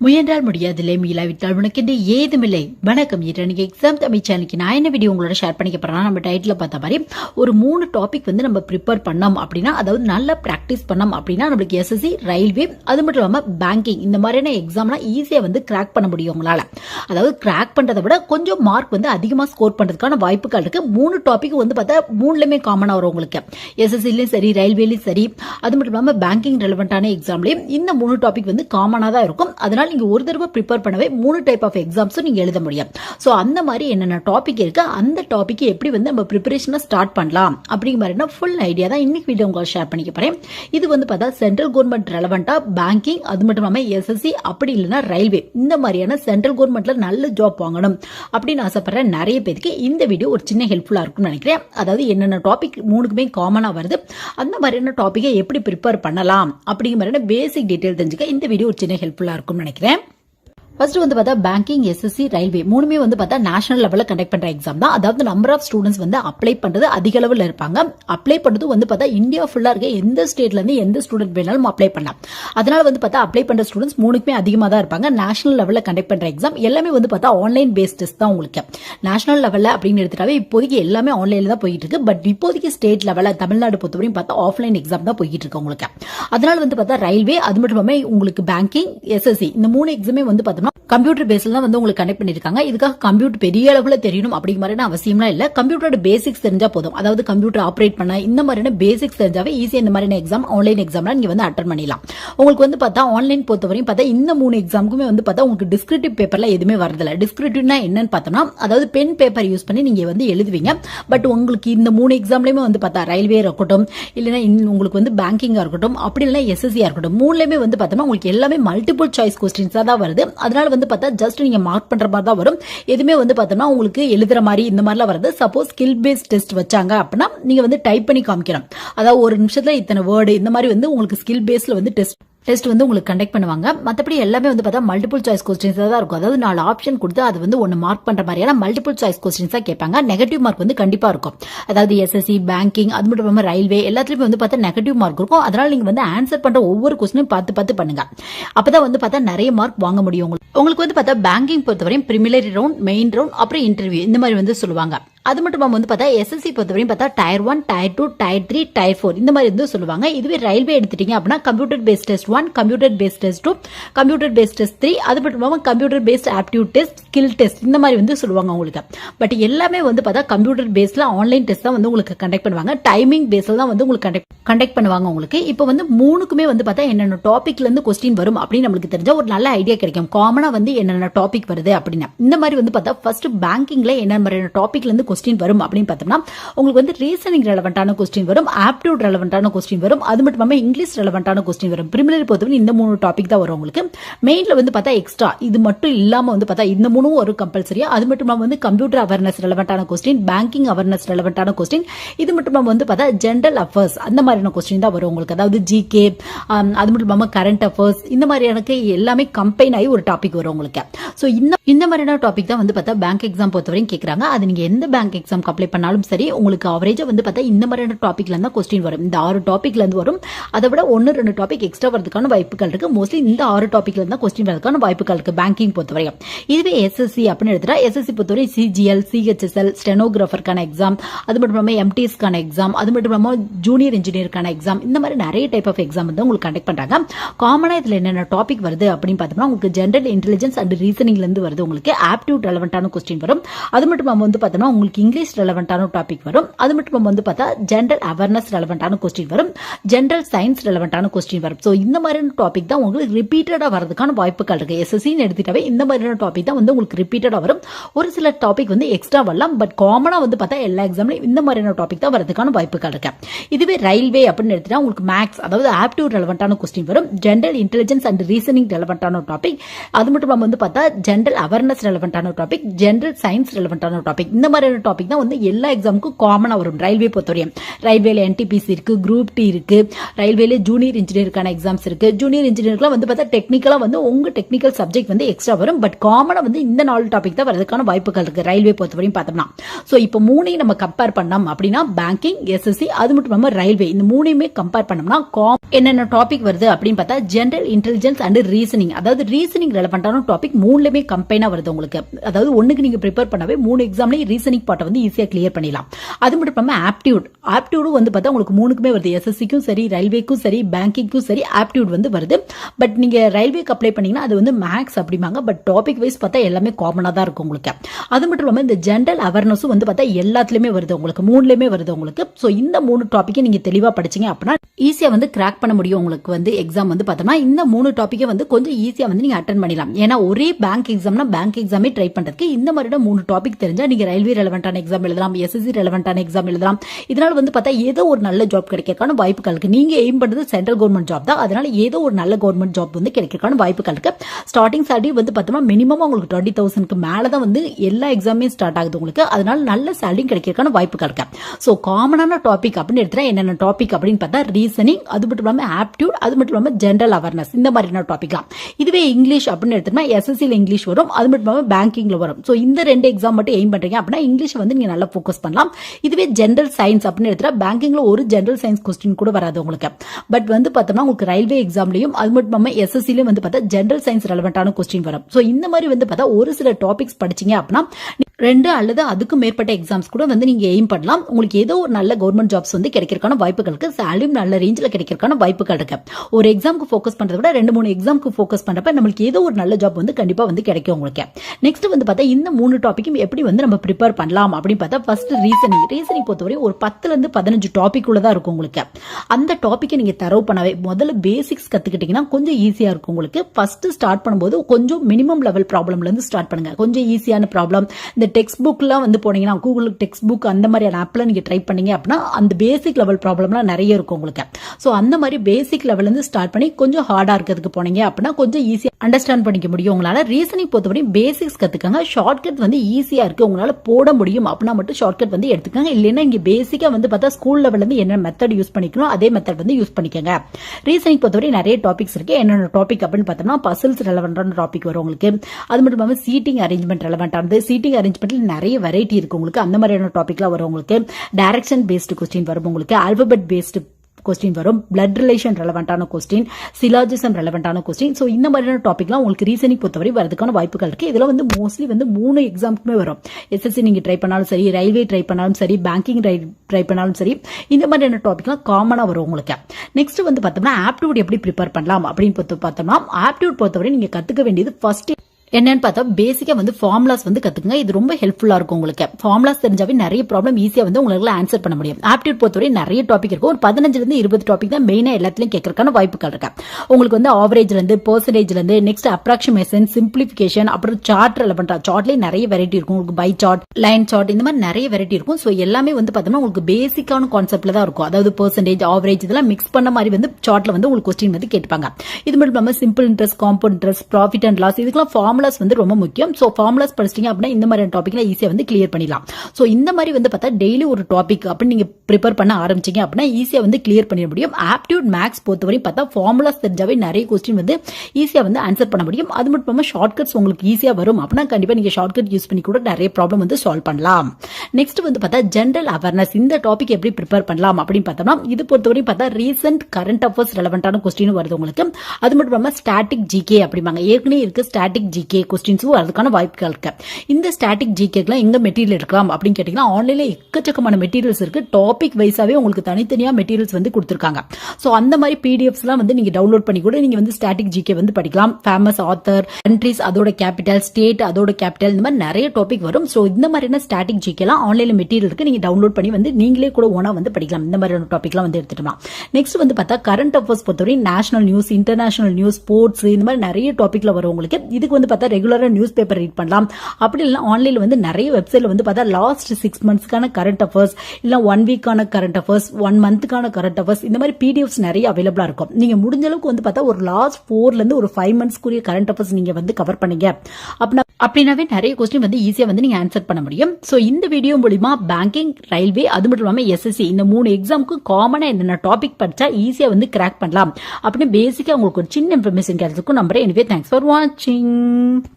முயன்றால் முடியாதில்லை மீளாவிட்டால் உனக்கென்று ஏதுமில்லை. வணக்கம் இன்றைக்கு எக்ஸாம் தமிழ் சேனலுக்கு நான் என்ன வீடியோ உங்களோட ஷேர் பண்ணிக்க போகிறேன் நம்ம டைட்டில் பார்த்த மாதிரி ஒரு மூணு டாபிக் வந்து நம்ம ப்ரிப்பேர் பண்ணோம் அப்படின்னா அதாவது நல்லா ப்ராக்டிஸ் பண்ணோம் அப்படின்னா நம்மளுக்கு எஸ்எஸ்சி ரயில்வே அது மட்டும் இல்லாமல் பேங்கிங் இந்த மாதிரியான எக்ஸாம்லாம் ஈஸியாக வந்து கிராக் பண்ண முடியும் உங்களால். அதாவது கிராக் பண்ணுறதை விட கொஞ்சம் மார்க் வந்து அதிகமாக ஸ்கோர் பண்ணுறதுக்கான வாய்ப்புகள் இருக்குது மூணு டாபிக் வந்து பார்த்தா மூணுலேயுமே காமனாக வரும் உங்களுக்கு. எஸ்எஸ்சிலையும் சரி ரயில்வேலையும் சரி அது மட்டும் இல்லாமல் பேங்கிங் ரெலவெண்ட்டான எக்ஸாம்லேயும் இந்த மூணு டாபிக் வந்து காமனாக தான் இருக்கும். அதனால் நீங்க ஒரு தடவை ப்ரிப்பேர் பண்ணவே மூணு டைப் ஆஃப் எக்ஸாம்ஸும் நீங்க எழுத முடியும். ஸோ அந்த மாதிரி என்னென்ன டாபிக் இருக்கு அந்த டாபிக் எப்படி வந்து நம்ம ப்ரிப்பரேஷனை ஸ்டார்ட் பண்ணலாம் அப்படிங்கிற மாதிரினா ஃபுல் ஐடியா தான் இன்னைக்கு வீடியோ உங்களை ஷேர் பண்ணிக்க போறேன். இது வந்து பார்த்தா சென்ட்ரல் கவர்மெண்ட் ரெலவெண்டா பேங்கிங் அது மட்டும் இல்லாமல் எஸ்எஸ்சி அப்படி இல்லைன்னா ரயில்வே இந்த மாதிரியான சென்ட்ரல் கவர்மெண்ட்ல நல்ல ஜாப் வாங்கணும் அப்படின்னு ஆசைப்படுற நிறைய பேருக்கு இந்த வீடியோ ஒரு சின்ன ஹெல்ப்ஃபுல்லாக இருக்கும்னு நினைக்கிறேன். அதாவது என்னென்ன டாபிக் மூணுக்குமே காமனாக வருது அந்த மாதிரியான டாப்பிக்கை எப்படி ப்ரிப்பேர் பண்ணலாம் அப்படிங்கிற மாதிரியான பேசிக் டீட்டெயில் தெரிஞ்சுக்க இந்த வீடியோ ஒரு சின்ன ஹெல்ப்ஃபுல்லாக இருக்கும்னு நினைக்கிறேன். Ekrem. ஃபர்ஸ்ட் வந்து பார்த்தா பேங்கிங் எஸ்எஸ்சி ரயில்வே மூணுமே வந்து பார்த்தா நேஷனல் லெவலில் கண்டக்ட் பண்ணுற எக்ஸாம் தான். அதாவது நம்பர் ஆஃப் ஸ்டூடெண்ட்ஸ் வந்து அப்ளை பண்ணுறது அதிக அளவில் இருப்பாங்க. அப்ளை பண்ணுறது வந்து பார்த்தா இந்தியா ஃபுல்லாக இருக்க எந்த ஸ்டேட்லேருந்து எந்த ஸ்டூடெண்ட் வேணாலும் அப்ளை பண்ணலாம். அதனால வந்து பார்த்தா அப்ளை பண்ணுற ஸ்டூடெண்ட்ஸ் மூணுக்குமே அதிகமாக தான் இருப்பாங்க. நேஷனல் லெவலில் கண்டக்ட் பண்ணுற எக்ஸாம் எல்லாமே வந்து பார்த்தா ஆன்லைன் பேஸ்ட் டெஸ்ட் தான் உங்களுக்கு. நேஷனல் லெவலில் அப்படின்னு எடுத்துட்டாவே இப்போதைக்கு எல்லாமே ஆன்லைனில் தான் போயிட்டு இருக்கு. பட் இப்போதைக்கு ஸ்டேட் லெவலில் தமிழ்நாடு பொறுத்தவரையும் பார்த்தா ஆஃப்லைன் எக்ஸாம் தான் போயிட்டு இருக்கு உங்களுக்கு. அதனால வந்து பார்த்தா ரயில்வே அது மட்டும் இல்லாமல் உங்களுக்கு பேங்கிங் எஸ்எஸ்சி இந்த மூணு எக்ஸாமே வந்து பார்த்தா கம்ப்யூட்டர் பேஸ்ல தான் வந்து உங்களுக்கு கனெக்ட் பண்ணிருக்காங்க இதுக்காக கம்ப்யூட்டர் பெரிய அளவுல தெரியணும் அப்படிங்கிற மாதிரியான அவசியம்லாம் இல்ல. கம்ப்யூட்டரோட பேசிக்ஸ் தெரிஞ்சா போதும். அதாவது கம்ப்யூட்டர் ஆப்ரேட் பண்ண இந்த மாதிரியான பேசிக்ஸ் தெரிஞ்சாவே ஈஸியா இந்த மாதிரியான எக்ஸாம் ஆன்லைன் எக்ஸாம்லாம் நீங்க வந்து அட்டன் பண்ணிடலாம். உங்களுக்கு வந்து பார்த்தா ஆன்லைன் பொறுத்தவரையும் பார்த்தா இந்த மூணு எக்ஸாமுக்குமே வந்து பார்த்தா உங்களுக்கு டிஸ்கிரிப்டிவ் பேப்பர்ல எதுவுமே வரதில்ல. டிஸ்கிரிப்டிவ்னா என்னன்னு பார்த்தோம்னா அதாவது பென் பேப்பர் யூஸ் பண்ணி நீங்க வந்து எழுதுவீங்க. பட் உங்களுக்கு இந்த மூணு எக்ஸாம்லயுமே வந்து பார்த்தா ரயில்வே இருக்கட்டும் இல்லைன்னா உங்களுக்கு வந்து பேங்கிங்கா இருக்கட்டும் அப்படி இல்லைன்னா எஸ்எஸ்சியா இருக்கட்டும் மூணுலயுமே வந்து பார்த்தோம்னா உங்களுக்கு எல்லாமே மல்டிபிள் சாய்ஸ் கொஸ்டின்ஸாக தான் வருது. அதனால வந்து பார்த்தா ஜஸ்ட் நீங்க மார்க் பண்ற மாதிரி தான் வரும். எதுவுமே வந்து பார்த்தோம்னா உங்களுக்கு எழுதுற மாதிரி இந்த மாதிரிலாம் வருது. சப்போஸ் ஸ்கில் பேஸ்ட் டெஸ்ட் வச்சாங்க அப்படின்னா நீங்க வந்து டைப் பண்ணி காமிக்கணும். அதாவது ஒரு நிமிஷத்துல இத்தனை வேர்டு இந்த மாதிரி வந்து உங்களுக்கு ஸ்கில் பேஸ்ல வந்து டெஸ்ட் டெஸ்ட் வந்து உங்களுக்கு கண்டக்ட் பண்ணுவாங்க. மற்றபடி எல்லாமே வந்து பார்த்தா மல்டிபிள் சாய்ஸ் கொஸ்டின்ஸ் தான் இருக்கும். அதாவது நாலு ஆப்ஷன் கொடுத்து அது வந்து ஒன்று மார்க் பண்ணுற மாதிரியான மல்டிபிள் சாய்ஸ் கொஸ்டின்ஸாக தான் கேட்பாங்க. நெகட்டிவ் மார்க் வந்து கண்டிப்பாக இருக்கும். அதாவது எஸ்எஸ்சி பேங்கிங் அது மட்டும் இல்லாமல் ரயில்வே எல்லாத்துலேயுமே வந்து பார்த்தா நெகட்டிவ் மார்க் இருக்கும். அதனால நீங்கள் வந்து ஆன்சர் பண்ணுற ஒவ்வொரு கொஸ்டினும் பார்த்து பார்த்து பண்ணுங்க. அப்பதான் வந்து பார்த்தா நிறைய மார்க் வாங்க முடியும் உங்களுக்கு. உங்களுக்கு வந்து பார்த்தா பேங்கிங் பொறுத்தவரையும் ப்ரிமிலரி ரவுண்ட் மெயின் ரவுண்ட் அப்புறம் இன்டர்வியூ இந்த மாதிரி வந்து சொல்லுவாங்க. அது மட்டும் இல்லாமல் வந்து பார்த்தா எஸ்எஸ்சி பொறுத்தவரையும் பார்த்தா tier one tier two tier three tier four இந்த மாதிரி வந்து சொல்லுவாங்க. இதுவே ரயில்வே எடுத்துட்டீங்க அப்படின்னா computer based test one computer based test two computer based test three அது மட்டும் இல்லாமல் computer based aptitude test skill test இந்த மாதிரி வந்து சொல்லுவாங்க உங்களுக்கு. பட் எல்லாமே வந்து பார்த்தா கம்ப்யூட்டர் பேஸ்ல ஆன்லைன் டெஸ்ட் தான் வந்து உங்களுக்கு கண்டக்ட் பண்ணுவாங்க. டைமிங் பேஸ்ல தான் வந்து உங்களுக்கு கண்டக்ட் கண்டக்ட் பண்ணுவாங்க உங்களுக்கு. இப்போ வந்து மூணுக்குமே வந்து பார்த்தா என்னென்ன டாபிக்ல இருந்து கொஸ்டின் வரும் அப்படின்னு நம்மளுக்கு தெரிஞ்சால் ஒரு நல்ல ஐடியா கிடைக்கும். காமனா வந்து என்னென்ன டாபிக் வருது அப்படின்னா. இந்த மாதிரி வந்து பார்த்தா ஃபர்ஸ்ட் பேங்கிங்ல என்ன மாதிரியான டாபிக்ல இருந்து கொஸ்டின் வரும் அப்படின்னு பார்த்தோம்னா உங்களுக்கு வந்து ரீசனிங் ரெலவெண்டான கொஸ்டின் வரும் ஆப்டியூட் ரெலவெண்டான கொஸ்டின் வரும் அது மட்டும் இல்லாமல் இங்கிலீஷ் ரெலவெண்டான கொஸ்டின் வரும். பிரிமினரி பொறுத்தவரை இந்த மூணு டாபிக் தான் வரும் உங்களுக்கு. மெயினில் வந்து பார்த்தா எக்ஸ்ட்ரா இது மட்டும் இல்லாமல் வந்து பார்த்தா இந்த மூணும் ஒரு கம்பல்சரியா அது மட்டும் இல்லாமல் வந்து கம்ப்யூட்டர் அவேர்னஸ் ரெலவெண்டான கொஸ்டின் பேங்கிங் அவேர்னஸ் ரெலவெண்டான கொஸ்டின் இது மட்டும் இல்லாமல் வந்து பார்த்தா ஜென்ரல் அஃபேர்ஸ் அந்த மாதிரியான கொஸ்டின் தான் வரும் உங்களுக்கு. அதாவது ஜிகே um, அது மட்டும் இல்லாமல் கரண்ட் அஃபேர்ஸ் இந்த மாதிரியானக்கு எல்லாமே கம்பைன் ஆகி ஒரு டாபிக் வரும் உங்களுக்கு. ஸோ இந்த இந்த மாதிரியான டாபிக் தான் வந்து பார்த்தா பேங்க் எக்ஸாம் பொறுத்தவரையும் கேட்குறாங்க அது நீங்கள் எந்த பேங்க் எக்ஸாம் அப்ளை பண்ணாலும் சரி உங்களுக்கு அவரேஜாக வந்து பார்த்தா இந்த மாதிரியான டாப்பிக்ல இருந்தா கொஸ்டின் வரும். இந்த ஆறு டாபிக்ல இருந்து வரும். அதை விட ஒன்று ரெண்டு டாபிக் எக்ஸ்ட்ரா வரதுக்கான வாய்ப்புகள் இருக்கு. மோஸ்ட்லி இந்த ஆறு டாப்பிக்ல இருந்தா கொஸ்டின் வரதுக்கான வாய்ப்புகள் இருக்கு பேங்கிங் பொறுத்தவரையும். இதுவே எஸ்எஸ்சி அப்படின்னு எடுத்துட்டா எஸ்எஸ்சி பொறுத்தவரை சிஜிஎல் சிஹெச்எஸ்எல் ஸ்டெனோகிராஃபருக்கான எக்ஸாம் அது மட்டும் இல்லாமல் எம்டிஎஸ்க்கான எக்ஸாம் அது மட்டும் இல்லாமல் ஜூனியர் இன்ஜினியருக்கான எக்ஸாம் இந்த மாதிரி நிறைய டைப் ஆஃப் எக்ஸாம் வந்து உங்களுக்கு கண்டக்ட் பண்ணுறாங்க காமனாக இதில் என்னென்ன டாபிக் வருது அப்படின்னு பார்த்தோம்னா உங்களுக்கு ஜென்ரல் இன்டெலிஜென்ஸ் அண்ட் ரீசனிங்லேருந்து வருது. உங்களுக்கு ஆப்டியூட் ரெலவெண்டான கொஸ்டின் வரும். அது மட்டும் இல்லாமல் வந்து பார்த்தோம்னா உங்களுக்கு இங்கிலீஷ் ரெலவெண்டான டாபிக் வரும். அது மட்டும் வந்து பார்த்தா ஜென்ரல் அவேர்னஸ் ரெலவெண்டான கொஸ்டின் வரும். ஜென்ரல் சயின்ஸ் ரெலவெண்டான கொஸ்டின் வரும். ஸோ இந்த மாதிரியான டாபிக் தான் உங்களுக்கு ரிப்பீட்டடா வரதுக்கான வாய்ப்புகள் இருக்கு. எஸ்எஸ்சின்னு எடுத்துட்டாவே இந்த மாதிரியான டாபிக் தான் வந்து உங்களுக்கு ரிப்பீட்டடா வரும். ஒரு சில டாபிக் வந்து எக்ஸ்ட்ரா வரலாம். பட் காமனா வந்து பார்த்தா எல்லா எக்ஸாம்லையும் இந்த மாதிரியான டாபிக் தான் வரதுக்கான வாய்ப்புகள் இருக்கு. இதுவே ரயில்வே அப்படின்னு எடுத்துட்டா உங்களுக்கு மேக்ஸ் அதாவது ஆப்டியூட் ரெலவெண்டான கொஸ்டின் வரும். ஜென்ரல் இன்டெலிஜென்ஸ் அண்ட் ரீசனிங் ரெலவெண்டான டாபிக் அது மட்டும் இல்லாமல் வந்து பார்த்தா ஜென்ரல் அவேர்னஸ் ரெலவெண்டான டாபிக் ஜென்ரல் சயின்ஸ் ரெலவெண்டான டாபிக் இந்த மாதிரியான டாபிக் தான் வந்து எல்லா எக்ஸாமுக்கும் காமனாக வரும். ரயில்வே பொறுத்தவரையும். ரயில்வேல என்டிபிசி இருக்கு குரூப் டி இருக்கு ரயில்வேல ஜூனியர் இன்ஜினியருக்கான எக்ஸாம்ஸ் இருக்கு. ஜூனியர் இன்ஜினியருக்குலாம் வந்து பார்த்தா டெக்னிக்கலாக வந்து உங்கள் டெக்னிக்கல் சப்ஜெக்ட் வந்து எக்ஸ்ட்ரா வரும். பட் காமனாக வந்து இந்த நாலு டாபிக் தான் வரதுக்கான வாய்ப்புகள் இருக்குது ரயில்வே பொறுத்தவரையும் பார்த்தோம்னா. ஸோ இப்போ மூணையும் நம்ம கம்பேர் பண்ணோம் அப்படின்னா பேங்கிங் எஸ்எஸ்சி அது மட்டும் இல்லாமல் ரயில்வே இந்த மூணையுமே கம்பேர் பண்ணோம்னா காம் என்னென்ன டாபிக் வருது அப்படின்னு பார்த்தா ஜென்ரல் இன்டெலிஜென்ஸ் அண்ட் ரீசனிங் அதாவது ரீசனிங் ரெலவெண்டான டாபிக் மூணுலேயுமே கம்பைனாக வருது உங்களுக்கு. அதாவது ஒன்றுக்கு நீங்கள் ப்ரிப்பேர் பண்ணவே மூணு எக்ஸாம்லேயும் ரீசனிங் பாட்டை வந்து ஈஸியா கிளியர் பண்ணிடலாம். அது மட்டும் இல்லாம ஆப்டியூட் ஆப்டியூடும் வந்து பார்த்தா உங்களுக்கு மூணுக்குமே வருது. எஸ்எஸ்சிக்கும் சரி ரயில்வேக்கும் சரி பேங்கிங்க்கும் சரி ஆப்டியூட் வந்து வருது. பட் நீங்கள் ரயில்வேக்கு அப்ளை பண்ணீங்கன்னா அது வந்து மேக்ஸ் அப்படிம்பாங்க. பட் டாபிக் வைஸ் பார்த்தா எல்லாமே காமனாக தான் இருக்கும் உங்களுக்கு. அது மட்டும் இல்லாமல் இந்த ஜென்ரல் அவேர்னஸும் வந்து பார்த்தா எல்லாத்துலேயுமே வருது உங்களுக்கு. மூணுலேயுமே வருது உங்களுக்கு. ஸோ இந்த மூணு டாப்பிக்கை நீங்கள் தெளிவாக படிச்சீங்க அப்படின்னா ஈஸியாக வந்து கிராக் பண்ண முடியும் உங்களுக்கு வந்து எக்ஸாம் வந்து பார்த்தோம்னா. இந்த மூணு டாப்பிக்கை வந்து கொஞ்சம் ஈஸியாக வந்து நீங்கள் அட்டன் பண்ணிடலாம். ஏன்னா ஒரே பேங்க் எக்ஸாம்னா பேங்க் எக்ஸாமே ட்ரை பண்ணுறதுக்கு இந்த மாதிரி மூணு டாபிக் தெரிஞ்சால் நீங்கள் ரயில்வே ரெலவெண்ட்டான எக்ஸாம் எழுதலாம் எஸ்எஸ்சி ரெலவெண்ட்டான எக்ஸாம் எழுதலாம். இதனால் வந்து பார்த்தா ஏதோ ஒரு நல்ல ஜாப் கிடைக்கிறதுக்கான வாய்ப்புகள் இருக்குது நீங்கள் எய்ம் பண்ணுறது சென்ட்ரல் கவர்மெண்ட் ஜாப் தான். அதனால் ஏதோ ஒரு நல்ல கவர்மெண்ட் ஜாப் வந்து கிடைக்கிறக்கான வாய்ப்புகள் இருக்கு. ஸ்டார்டிங் சேலரி வந்து பார்த்தோம்னா மினிமம் உங்களுக்கு டுவெண்ட்டி தௌசண்ட்க்கு மேலே தான் வந்து எல்லா எக்ஸாமே ஸ்டார்ட் ஆகுது உங்களுக்கு. அதனால நல்ல சேலரியும் கிடைக்கிறக்கான வாய்ப்புகள் இருக்கு. ஸோ காமனான டாபிக் அப்படின்னு எடுத்துட்டா என்னென்ன டாபிக் அப்படின்னு பார்த்தா ரீசனிங் அது மட்டும் இல்லாமல் ஆப்டியூட் அது மட்டும் இல்லாமல் ஜென்ரல் அவேர்னஸ் இந்த மாதிரியான டாபிக்லாம் இதுவே இங்கிலீஷ் அப்படின்னு எடுத்தோம்னா எஸ்எஸ்சியில் இங்கிலீஷ் வரும் அது மட்டும் இல்லாமல் பேங்கிங்ல வரும். ஸோ இந்த ரெண்டு எக்ஸாம் மட்டும் எய்ம் பண்ணுறீங்க அப்படின்னா இங்கிலீஷ் வந்து நீங்கள் நல்லா ஃபோக்கஸ் பண்ணலாம். இதுவே ஜென்ரல் சயின்ஸ் அப்படின்னு எடுத்துட்டா பேங்கிங்ல ஒரு ஜென்ரல் சயின்ஸ் கொஸ்டின் கூட வராது உங்களுக்கு. பட் வந்து பார்த்தோம்னா உங்களுக்கு ரயில்வே எக்ஸாம்லையும் அது மட்டும் இல்லாமல் எஸ்எஸ்சிலும் வந்து பார்த்தா ஜென்ரல் சயின்ஸ் ரெலவெண்டான கொஸ்டின் வரும். ஸோ இந்த மாதிரி வந்து பார்த்தா ஒரு சில டாபிக்ஸ் படிச்சீங்க அப்படின்னா ரெண்டு அல்லது அதுக்கும் மேற்பட்ட எக்ஸாம்ஸ் கூட வந்து நீங்க எய்ம் பண்ணலாம். உங்களுக்கு ஏதோ ஒரு நல்ல கவர்மெண்ட் ஜாப்ஸ் வந்து கிடைக்கிறதுக்கான வாய்ப்புகள் இருக்கு சேலரியும் நல்ல ரேஞ்சில் கிடைக்கிறதுக்கான வாய்ப்புகள் இருக்கு. ஒரு எக்ஸாமுக்கு ஃபோக்கஸ் பண்றதை விட ரெண்டு மூணு எக்ஸாமுக்கு ஃபோக்கஸ் பண்றப்ப நம்மளுக்கு ஏதோ ஒரு நல்ல ஜாப் வந்து கண்டிப்பா வந்து கிடைக்கும் உங்களுக்கு. நெக்ஸ்ட் வந்து பார்த்தா இந்த மூணு டாபிக்கும் எப்படி வந்து நம்ம ப்ரிப்பேர் பண்ணலாம் அப்படின்னு பார்த்தா ஃபர்ஸ்ட் ரீசனிங் ரீசனிங் பொறுத்தவரை ஒரு பத்துல இருந்து பதினஞ்சு டாபிக் உள்ளதா இருக்கும் உங்களுக்கு. அந்த டாப்பிக்கை நீங்க தரவு பண்ணவே முதல்ல பேசிக்ஸ் கத்துக்கிட்டீங்கன்னா கொஞ்சம் ஈஸியா இருக்கும் உங்களுக்கு. ஃபர்ஸ்ட் ஸ்டார்ட் பண்ணும்போது கொஞ்சம் மினிமம் லெவல் ப்ராப்ளம்ல இருந்து ஸ்டார்ட் பண்ணுங்க. கொஞ்சம் ஈஸியான ப்ராப்ளம் இந்த டெக்ஸ்ட் புக்லாம் வந்து போனீங்கன்னா கூகுள் டெக்ஸ்ட் புக் அந்த மாதிரியான ஆப்ல நீங்க ட்ரை பண்ணீங்க அப்படின்னா அந்த பேசிக் லெவல் ப்ராப்ளம்லாம் நிறைய இருக்கும் உங்களுக்கு. ஸோ அந்த மாதிரி பேசிக் லெவல்ல இருந்து ஸ்டார்ட் பண்ணி கொஞ்சம் ஹார்டா இருக்கிறதுக்கு போனீங்க அப்படின்னா கொஞ்சம் ஈஸியா அண்டர்ஸ்டாண்ட் பண்ணிக்க முடியும் உங்களால. ரீசனிங் பொறுத்தவரை பேசிக்ஸ் கத்துக்கங்க. ஷார்ட்கட் வந்து ஈஸியா இருக்கு. உங்களால போட முடியும் அப்படின்னா மட்டும் ஷார்ட்கட் வந்து எடுத்துக்கங்க. இல்லைன்னா இங்க பேசிக்கா வந்து பார்த்தா ஸ்கூல் லெவல்ல இருந்து என்ன மெத்தட் யூஸ் பண்ணிக்கணும் அதே மெத்தட் வந்து யூஸ் பண்ணிக்கங்க. ரீசனிங் பொறுத்தவரை நிறைய டாபிக்ஸ் இருக்கு என்னென்ன டாபிக் அப்படின்னு பார்த்தோம்னா பசில்ஸ் ரெலவெண்டான டாபிக் வரும் உங்களுக்கு. அது மட்டும் இல்லாமல் சீட்டிங் அரேஞ்ச்மெண்ட் ரெலவெண்டானது சீட்டிங் அரேஞ்ச்மெண்ட்ல நிறைய வெரைட்டி இருக்கு உங்களுக்கு. அந்த மாதிரியான டாபிக்லாம் வரும் உங்களுக்கு. டைரக்ஷன் பேஸ்டு கொஸ்டின் வரும் உங்களுக்கு. ஆல்பபெட் பேஸ்டு கொஸ்டின் வரும். பிளட் ரிலேஷன் ரெலவெண்டான கொஸ்டின் சிலாஜிசம் ரெலவெண்டான கொஸ்டின் ஸோ இந்த மாதிரியான டாபிக்லாம் உங்களுக்கு ரீசனிங் பொறுத்தவரை வரதுக்கான வாய்ப்புகள் இருக்குது இதில் வந்து மோஸ்ட்லி வந்து மூணு எக்ஸாமுக்குமே வரும். எஸ்எஸ்சி நீங்கள் ட்ரை பண்ணாலும் சரி ரயில்வே ட்ரை பண்ணாலும் சரி பேங்கிங் ட்ரை பண்ணாலும் சரி இந்த மாதிரியான டாபிக்லாம் காமனாக வரும் உங்களுக்கு. நெக்ஸ்ட் வந்து பார்த்தோம்னா ஆப்டியூட் எப்படி ப்ரிப்பேர் பண்ணலாம் அப்படின்னு பொறுத்து பார்த்தோம்னா ஆப்டியூட் பொறுத்தவரை நீங்கள் கற்றுக்க வேண்டியது ஃபர்ஸ்ட் என்னன்னு பார்த்தா பேசிக்கா வந்து ஃபார்முலாஸ் வந்து கற்றுக்குங்க இது ரொம்ப ஹெல்ப்ஃபுல்லா இருக்கும் உங்களுக்கு. ஃபார்முலாஸ் தெரிஞ்சாவே நிறைய ப்ராப்ளம் ஈஸியா வந்து உங்களுக்கு ஆன்சர் பண்ண முடியும். ஆப்டியூட் பொறுத்தவரை நிறைய டாபிக் இருக்கும் ஒரு பதினஞ்சுல இருந்து இருபது டாபிக் தான் மெயினா எல்லாத்துலயும் கேட்கறதுக்கான வாய்ப்புகள் இருக்கு. உங்களுக்கு வந்து ஆவரேஜ்ல இருந்து பெர்சன்டேஜ்ல இருந்து நெக்ஸ்ட் அப்ராக்சிமேஷன் சிம்பிளிபிகேஷன் அப்புறம் சார்ட் ரெலவெண்டா சார்ட்லயே நிறைய வெரைட்டி இருக்கும். உங்களுக்கு பை சார்ட் லைன் சார்ட் இந்த மாதிரி நிறைய வெரைட்டி இருக்கும். ஸோ எல்லாமே வந்து பார்த்தோம்னா உங்களுக்கு பேசிக்கான கான்செப்ட்ல தான் இருக்கும். அதாவது பெர்சன்டேஜ் ஆவரேஜ் இதெல்லாம் மிக்ஸ் பண்ண மாதிரி வந்து சார்ட்ல வந்து உங்களுக்கு கொஸ்டின் வந்து கேட்பாங்க இது மட்டும் இல்லாம simple interest compound interest profit and loss இதுக்கெல்லாம் ஃபார்முலாஸ் வந்து ரொம்ப முக்கியம். ஸோ ஃபார்முலாஸ் படிச்சிட்டீங்க அப்படின்னா இந்த மாதிரியான டாபிக்ல ஈஸியாக வந்து கிளியர் பண்ணிடலாம். ஸோ இந்த மாதிரி வந்து பார்த்தா டெய்லி ஒரு டாபிக் அப்படின்னு நீங்கள் ப்ரிப்பேர் பண்ண ஆரம்பிச்சீங்க அப்படின்னா ஈஸியாக வந்து கிளியர் பண்ணிட முடியும். ஆப்டியூட் மேக்ஸ் பொறுத்தவரையும் பார்த்தா ஃபார்முலாஸ் தெரிஞ்சாவே நிறைய கொஸ்டின் வந்து ஈஸியாக வந்து ஆன்சர் பண்ண முடியும். அது மட்டும் இல்லாமல் ஷார்ட்கட்ஸ் உங்களுக்கு ஈஸியாக வரும் அப்படின்னா கண்டிப்பாக நீங்கள் ஷார்ட்கட் யூஸ் பண்ணி கூட நிறைய ப்ராப்ளம் வந்து சால்வ் பண்ணலாம். நெக்ஸ்ட் வந்து பார்த்தா ஜென்ரல் அவேர்னஸ் இந்த டாபிக் எப்படி ப்ரிப்பேர் பண்ணலாம் அப்படின்னு பார்த்தோம்னா இது பொறுத்தவரையும் பார்த்தா ரீசெண்ட் கரண்ட் அஃபேர்ஸ் ரெலவெண்டான கொஸ்டின் வருது உங்களுக்கு. அது மட்டும் இல்லாமல் ஸ்டாட்டிக் ஜிகே அப்படிம்பாங்க. ஏற்கனவே இருக்கு ஸ்டாட்டிக் ஜிகே கொஸ்டின்ஸும் வரதுக்கான வாய்ப்புகள் இருக்கு. இந்த ஸ்டாட்டிக் ஜிகேக்கெல்லாம் எங்கே மெட்டீரியல் எடுக்கலாம் அப்படின்னு கேட்டிங்கன்னா ஆன்லைனில் எக்கச்சக்கமான மெட்டீரியல்ஸ் இருக்கு. டாபிக் வைஸாகவே உங்களுக்கு தனித்தனியாக மெட்டீரியல்ஸ் வந்து கொடுத்துருக்காங்க. ஸோ அந்த மாதிரி பிடிஎஃப்ஸ்லாம் வந்து நீங்கள் டவுன்லோட் பண்ணி கூட நீங்கள் வந்து ஸ்டாட்டிக் ஜிகே வந்து படிக்கலாம். ஃபேமஸ் ஆத்தர் கண்ட்ரிஸ் அதோட கேபிட்டல் ஸ்டேட் அதோட கேபிட்டல் இந்த மாதிரி நிறைய டாபிக் வரும். ஸோ இந்த மாதிரியான ஸ்டாட்டிக் ஜிகேலாம் ஆன்லைனில் மெட்டீரியல் இருக்கு. நீங்கள் டவுன்லோட் பண்ணி வந்து நீங்களே கூட ஓனாக வந்து படிக்கலாம். இந்த மாதிரியான டாபிக்லாம் வந்து எடுத்துக்கலாம் நெக்ஸ்ட் வந்து பார்த்தா கரண்ட் அஃபேர்ஸ் பொறுத்தவரை national news international news sports இந்த மாதிரி நிறைய டாபிக்ல வரும் உங்களுக்கு. இதுக்கு வந்து பார்த்தா ரெகுலராக நியூஸ் பேப்பர் ரீட் பண்ணலாம். அப்படி இல்லைனா ஆன்லைனில் வந்து நிறைய வெப்சைட்ல வந்து பார்த்தா லாஸ்ட் சிக்ஸ் மந்த்ஸ்க்கான கரண்ட் அஃபேர்ஸ் இல்லை ஒன் வீக்கான கரண்ட் அஃபேர்ஸ் ஒன் மந்த்துக்கான கரண்ட் அஃபேர்ஸ் இந்த மாதிரி பிடிஎஃப்ஸ் நிறைய அவைலபிளாக இருக்கும். நீங்கள் முடிஞ்ச அளவுக்கு வந்து பார்த்தா ஒரு லாஸ்ட் ஃபோர்லேருந்து ஒரு ஃபைவ் மந்த்ஸ்க்குரிய கரண்ட் அஃபேர்ஸ் நீங்கள் வந்து கவர் பண்ணீங்க. அப்படின்னா அப்படின்னாவே நிறைய கொஸ்டின் வந்து ஈஸியாக வந்து நீங்கள் ஆன்சர் பண்ண முடியும். ஸோ இந்த வீடியோ மூலிமா பேங்கிங் ரயில்வே அது மட்டும் இல்லாமல் எஸ்எஸ்சி இந்த மூணு எக்ஸாமுக்கு காமனாக என்னென்ன டாபிக் படிச்சா ஈஸியாக வந்து கிராக் பண்ணலாம். அப்படின்னு பேசிக்காக உங்களுக்கு ஒரு சின்ன இன்ஃபர்மேஷன் கிடைச்சிருக்கும். நம்புறேன் எனவே தேங்க்ஸ் ஃபார் வாட்சிங் Bye.